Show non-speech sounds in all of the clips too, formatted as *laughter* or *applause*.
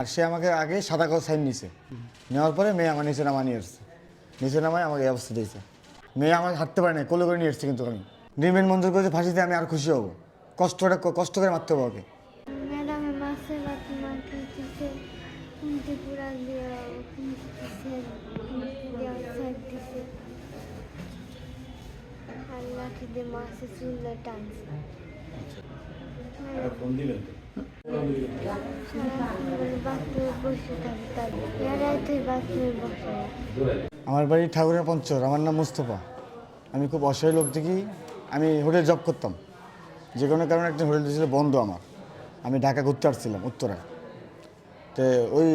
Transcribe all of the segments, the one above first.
আর সে আমাকে আগে সাদা কাগজ সাইন নিছে। নেওয়ার পরে মেয়ে আমার নিচে নামা নিয়ে এসছে নিচে নামায় আমাকে এই অবস্থা দিয়েছে। মেয়ে আমাকে হাঁটতে পারে না কোলে করে নিয়ে এসছে কিন্তু আমি। রিমেন মঞ্জুর করেছে ফাঁসিতে, আমি আর খুশি হব। কষ্টটা, কষ্ট করে মারতে হবে ওকে। টানছে। আমার বাড়ি ঠাকুরের পঞ্চর, আমার নাম মুস্তফা। আমি খুব অসহায় লোক দেখি, আমি হোটেল জব করতাম। যে কোনো কারণে একটা হোটেল ছিল বন্ধ আমার। আমি ঢাকা ঘুরতে আসছিলাম উত্তরায়। তো ওই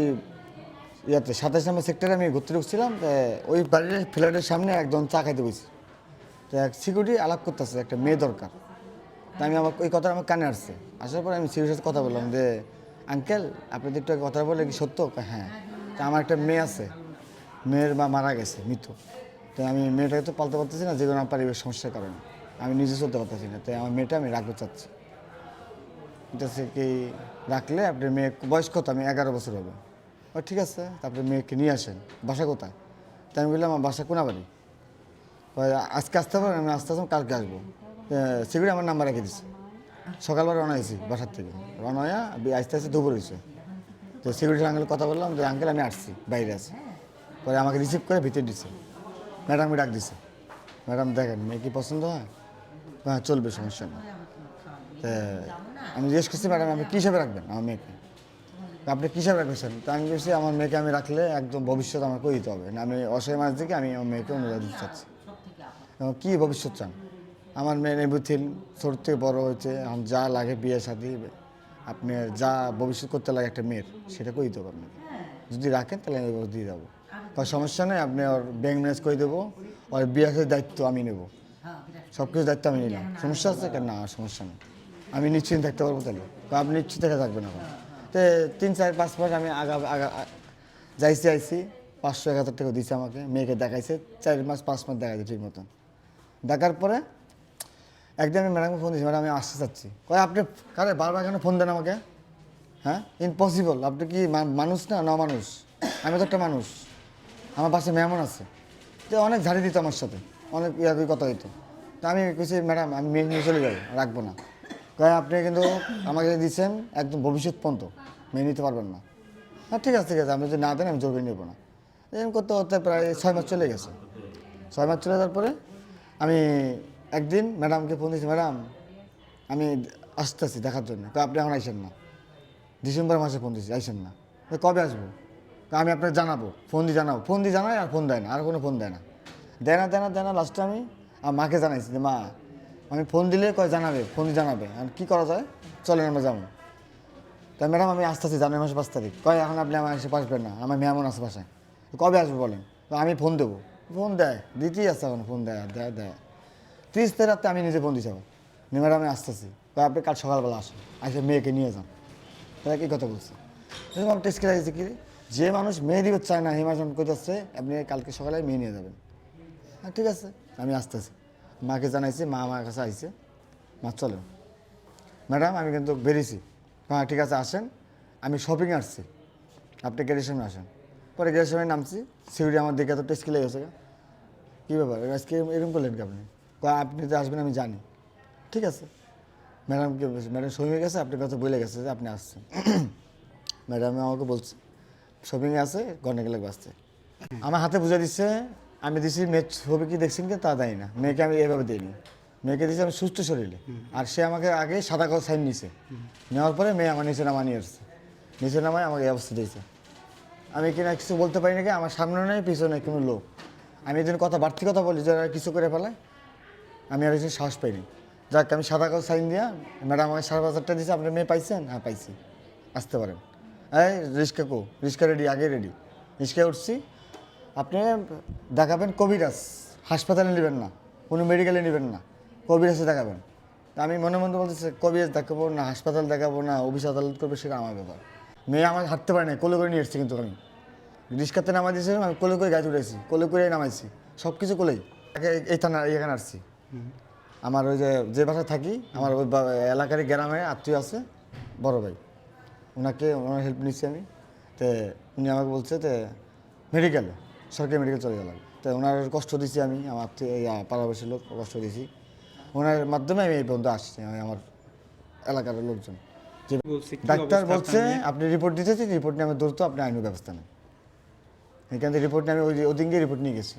ইয়াতে, সাতাশ নম্বর সেক্টরে আমি ঘুরতে ঢুকছিলাম, তো ওই বাড়ির ফ্ল্যাটের সামনে একজন চা খাইতে বসি। তো এক সিকিউরিটি আলাপ করতেছে, একটা মেয়ে দরকার। তা আমি আমার ওই কথাটা আমার কানে আসছে। আসার পরে আমি সাথে কথা বললাম যে, আঙ্কেল, আপনি একটু কথা বলে কি সত্য? হ্যাঁ। তা আমার একটা মেয়ে আছে। মেয়ের মা মারা গেছে, মৃত। তো আমি মেয়েটাকে তো পালতে পারতেছি না, যে কোনো আমার পারিবারিক সমস্যার কারণে। আমি নিজে চলতে পারতেছি না, তাই আমার মেয়েটা আমি রাখতে চাচ্ছি। এটা কি, রাখলে আপনার মেয়ে বয়স কত? আমি এগারো বছর হবে। ও, ঠিক আছে, তারপরে মেয়েকে নিয়ে আসেন। বাসা কোথায়? তাই আমি বললাম, আমার বাসা কোনাবাড়ি। আজকে আসতে পারেন আমি আসতে আসলাম কালকে আসব। সিকিউরিটি আমার নাম্বার রেখে দিচ্ছে সকালবেলা রওনা হয়েছি বাসার থেকে। রওনা হয়ে আস্তে আস্তে দুপুর হয়েছে তো সিকিউরিটির আঙ্কেল কথা বললাম যে আঙ্কেল আমি আসছি, বাইরে আছি। পরে আমাকে রিসিভ করে ভিতরে দিচ্ছে ম্যাডামকে ডাক দিছে। ম্যাডাম দেখেন, মেয়ে কি পছন্দ হয়? হ্যাঁ চলবে, সমস্যা নেই। তা, আমি জিজ্ঞেস করছি ম্যাডাম আপনি কী হিসাবে রাখবেন আমার মেয়েকে? আপনি কী হিসাবে রাখবেন তা আমি বলছি, আমার মেয়েকে আমি রাখলে একদম ভবিষ্যৎ আমার করে দিতে হবে। না, আমি অসহায় মাস দিকে আমি আমার মেয়েকে অনুদান দিতে চাচ্ছি। কী ভবিষ্যৎ চান? আমার মেয়ে এভরিথিং ছোট থেকে বড় হয়েছে, এখন যা লাগে বিয়ে শাদি আপনি যা ভবিষ্যৎ করতে লাগে একটা মেয়ের, সেটা করে দিতে আপনাকে। যদি রাখেন তাহলে আমি দিয়ে যাব কোনো সমস্যা নেই, আপনি ওর ব্যাংক ম্যানেজ করে দেবো, ওর বিয়ে শাদির দায়িত্ব আমি নেব। সব কিছু দায়িত্ব আমি নিলাম। সমস্যা আছে কেন? না, সমস্যা নেই। আমি নিশ্চিন্ত থাকতে পারব তাহলে। আপনি নিশ্চিত থেকে থাকবেন এখন। তো তিন, চার, পাঁচ মাস আমি আগা আগা, যাইছি, আইছি। পাঁচশো, এক হাজার টাকা দিয়েছে আমাকে। মেয়েকে দেখাইছে। চার মাস, পাঁচ মাস দেখাইছে ঠিক মতন। দেখার পরে একদিন আমি ম্যাডামকে ফোন দিয়েছি, ম্যাডাম, আমি আসতে চাচ্ছি। কয়, আপনি কারে, বারবার কেন ফোন দেন আমাকে? হ্যাঁ? ইম্পসিবল আপনি কি মানুষ না না মানুষ আমি তো একটা মানুষ। আমার পাশে মেহমান আছে। তো অনেক ঝাড়ি দিত আমার সাথে। অনেক ইয়াকুই কথা হইতো। তা আমি কিছু ম্যাডাম, আমি মেয়ে নিয়ে চলে যাই, রাখব না। কয়, আপনি কিন্তু আমাকে দিচ্ছেন একদম ভবিষ্যৎ পর্যন্ত। মেনে নিতে পারবেন না। হ্যাঁ ঠিক আছে ঠিক আছে। আপনি যদি না দেন, আমি জোর নেব না। এরকম করতে করতে প্রায় ছয় মাস চলে গেছে। ছয় মাস চলে যাওয়ার পরে আমি একদিন ম্যাডামকে ফোন দিয়েছি, ম্যাডাম, আমি আসতেছি দেখার জন্য। তো আপনি এখন আইসেন না। ডিসেম্বর মাসে ফোন দিয়েছি, আইসেন না। তো কবে আসব? তো আমি আপনাকে জানাব। ফোন দিয়ে জানাব ফোন দিয়ে জানাই আর ফোন দেয় না, আর কোনো ফোন দেয় না। দেয় না দেয় না দেয় না লাস্টে আমি আমার মাকে জানাইছি যে, মা, আমি ফোন দিলে কয়, জানাবে, ফোন দিয়ে জানাবে। আর কী করা যায়? চলেন, আমরা যাব। তাই ম্যাডাম, আমি আসতেছি জানুয়ারি মাসে পাঁচ তারিখ। কয়, এখন আপনি আমার এসে পাসবেন না, আমার মেহমান আছে বাসায়। কবে আসবে বলেন? তো আমি ফোন দেবো। ফোন দেয়, দিতেই আসছে এখন, ফোন দেয় দেয় দেয়। তিরিশ তারিখ রাতে আমি নিজে বন্দি যাব। ম্যাডাম আমি আসতেছি আপনি কাল সকালবেলা আসুন। আসে মেয়েকে নিয়ে যান। তারা কি কথা বলছে? এরকম আমি টেস্ট করে কি যে মানুষ মেয়ে দিবে চায় না হিমাচল করতেছে আপনি কালকে সকালে মেয়ে নিয়ে যাবেন। হ্যাঁ ঠিক আছে, আমি আসতেছি। মাকে জানাইছি, মা আমার কাছে আইছে। মা, চলেন। ম্যাডাম, আমি কিন্তু বেরিয়েছি। হ্যাঁ ঠিক আছে, আসেন। আমি শপিং আসছি। আপনি গেটের আসেন। পরে গেটের নামছি। সিউড়ি আমার দিকে তো টেস্ট খেলে গেছে। কী ব্যাপার? আজকে এরকম করলেন কি আপনি? কয়, আপনি তো আসবেন আমি জানি। ঠিক আছে? ম্যাডামকে ম্যাডাম শপিংয়ে গেছে? আপনার কথা বলে গেছে যে আপনি আসছেন। *clears throat* ম্যাডাম আমাকে বলছে শপিংয়ে আছে ঘণ্টা গেলে আসছে আমার হাতে বুঝে দিচ্ছে আমি দিছি মেয়ের ছবি কি দেখছেন কি তা দেয় না। মেয়েকে আমি এভাবে দিইনি। মেয়েকে দিয়েছি আমি সুস্থ শরীরে। আর সে আমাকে আগে সাদা কাগজ সাইন নিছে নেওয়ার পরে মেয়ে আমার নিচে নামা নিয়ে আসছে। নিচে নামায় আমাকে এই অবস্থা দিয়েছে। আমি কিনা কিছু বলতে পারি নাকি? আমার সামনে নেই পিছনে কোনো লোক। আমি এদিন কথা বাড়তি কথা বলি যারা কিছু করে ফেলায় আমি আর কিছু সাহস পাইনি। যাক, আমি সাদা কাগজ সাইন দিয়া ম্যাডাম আমাকে সাড়ে পাঁচ দিয়েছে আপনার মেয়ে পাইছেন? হ্যাঁ পাইছি। আসতে পারেন। এই রিক্সা কো রিক্সা রেডি আগে রেডি রিক্সায় উঠছি। আপনি দেখাবেন কবিরাজ, হাসপাতালে নেবেন না, কোনো মেডিকেলে নেবেন না, কবিরাজে দেখাবেন। আমি মনে মনে বলতেছি, কবিরাজ দেখাবো না, হাসপাতাল দেখাবো না, অফিস আদালত করবে, সেটা আমার ব্যাপার। মেয়ে আমার হাঁটতে পারে না কোলে করে নিয়ে এসছি কিন্তু আমি। রিক্সাতে নামাই দিয়েছিলাম, আমি কোলে করে গাছ উঠেছি কোলে করে নামাইছি সব কিছু কোলেই এই থানা এখানে আসছি। আমার ওই যে যে বাসায় থাকি আমার ওই এলাকারই গ্রামে আত্মীয় আছে বড় ভাই। ওনাকে ওনার হেল্প নিচ্ছি আমি। তো উনি আমাকে বলছে যে মেডিকেলে সরকারি মেডিকেল চলে গেলাম তো ওনার কষ্ট দিছি আমি আমার এই, পাড়াবাসীর লোক কষ্ট দিছি। ওনার মাধ্যমে আমি এই বন্ধু আসছি আমি আমার এলাকার লোকজন। যে ডাক্তার বলছে আপনি রিপোর্ট দিতেছেন রিপোর্ট নিয়ে আমি দ্রুত আপনি আইনি ব্যবস্থা নেন। এখান থেকে রিপোর্ট নিয়ে আমি ওই ওদিন গিয়ে রিপোর্ট নিয়ে গেছি।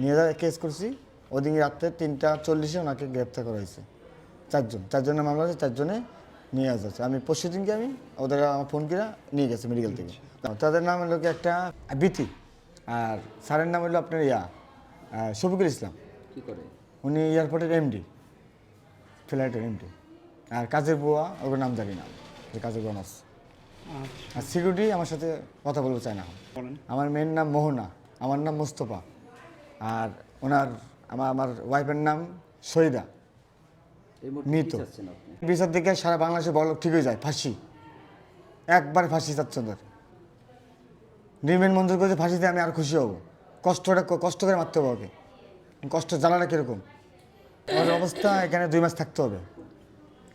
নিয়ে যা কেস করছি। ওদিন রাত্রে তিনটা চল্লিশে ওনাকে গ্রেপ্তার করা হয়েছে। চারজন চারজনের মামলা আছে চারজনে নিয়ে আসা যাচ্ছে আমি পরশু দিনকে আমি ওদের আমার ফোন করে নিয়ে গেছে মেডিকেল থেকে। তাদের নাম হলো কি একটা বিতি আর স্যারের নাম হলো আপনার ইয়া শফিকুল ইসলাম। কি করে? উনি এয়ারপোর্টের এমডি ফ্লাইটের এমডি আর কাজের বুয়া ওর নাম জানি না। যে কাজের বুয়া নার্স। আচ্ছা। আর সিকিউরিটি আমার সাথে কথা বলতে চায় না। আমার মেয়ের নাম মোহনা আমার নাম মুস্তফা। আর ওনার আমার আমার ওয়াইফের নাম এই মৃত। বিচার দিকে সারা বাংলাদেশে বড় ঠিক হয়ে যায় ফাঁসি। একবার ফাঁসি চাচ্ছে ওদের রিমেন মঞ্জুর করেছে ফাঁসিতে আমি আর খুশি হব। কষ্টটা কষ্ট করে মারতে হবে ওকে। কষ্ট জ্বালাটা কীরকম? ওর অবস্থা এখানে দুই মাস থাকতে হবে।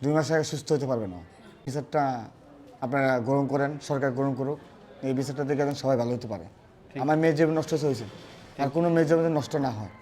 দুই মাস আগে সুস্থ হতে পারবে না। বিচারটা আপনারা গ্রহণ করেন সরকার গ্রহণ করুক। এই বিচারটা দেখে সবাই ভালো হতে পারে। আমার মেয়ের জীবন নষ্ট হয়েছে। আর কোনো মেয়ের জীবন নষ্ট না হয়।